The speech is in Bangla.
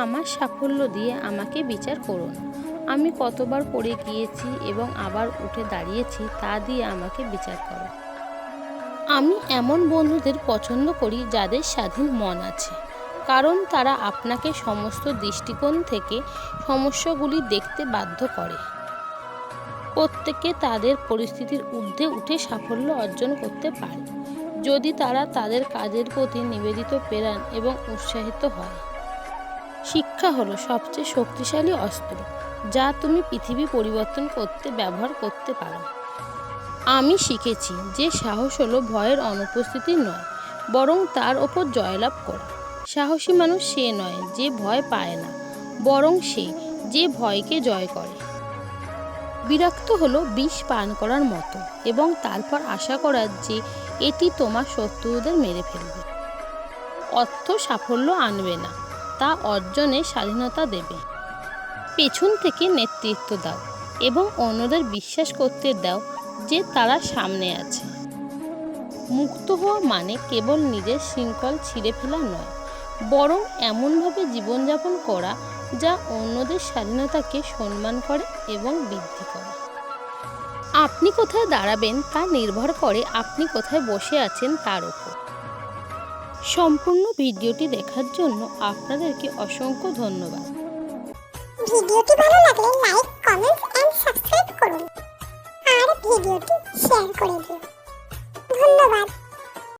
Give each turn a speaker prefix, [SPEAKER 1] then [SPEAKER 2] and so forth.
[SPEAKER 1] আমার সাফল্য দিয়ে আমাকে বিচার করুন। আমি কতবার পড়ে গিয়েছি এবং আবার উঠে দাঁড়িয়েছি তা দিয়ে আমাকে বিচার করো। আমি এমন বন্ধুদের পছন্দ করি যাদের স্বাধীন মন আছে, কারণ তারা আপনাকে সমস্ত দৃষ্টিকোণ থেকে সমস্যাগুলি দেখতে বাধ্য করে। প্রত্যেকে তাদের পরিস্থিতির ঊর্ধ্বে উঠে সাফল্য অর্জন করতে পারে। যদি তারা তাদের কাজের প্রতি নিবেদিত প্রেরণ এবং উৎসাহিত হয় শিক্ষা হলো সবচেয়ে শক্তিশালী অস্ত্র, যা তুমি পৃথিবী পরিবর্তন করতে ব্যবহার করতে পারো। আমি শিখেছি যে সাহস হলো ভয়ের অনুপস্থিতি নয়, বরং তার ওপর জয়লাভ করা। সাহসী মানুষ সে নয় যে ভয় পায় না, বরং সে যে ভয়কে জয় করে। বিরক্ত হলো বিষ পান করার মতো এবং তারপর আশা করার যে এটি তোমার শত্রুদের মেরে ফেলবে। অর্থ সাফল্য আনবে না। তা অর্জনে স্বাধীনতা দেবে। পেছন থেকে নেতৃত্ব দাও এবং অন্যদের বিশ্বাস করতে দাও যে তারা সামনে আছে। মুক্ত হওয়া মানে কেবল নিজের শৃঙ্খল ছিঁড়ে ফেলা নয়, বরং এমনভাবে জীবনযাপন করা যা অন্যদের স্বাধীনতাকে সম্মান করে এবং বৃদ্ধি করে। আপনি কোথায় দাঁড়াবেন তা নির্ভর করে আপনি কোথায় বসে আছেন তার উপর। সম্পূর্ণ ভিডিওটি দেখার জন্য আপনাদেরকে অসংখ্য ধন্যবাদ।
[SPEAKER 2] ভিডিওটি ভালো লাগলে লাইক, কমেন্ট এন্ড সাবস্ক্রাইব করুন। আর ভিডিওটি শেয়ার করে দিন। ধন্যবাদ।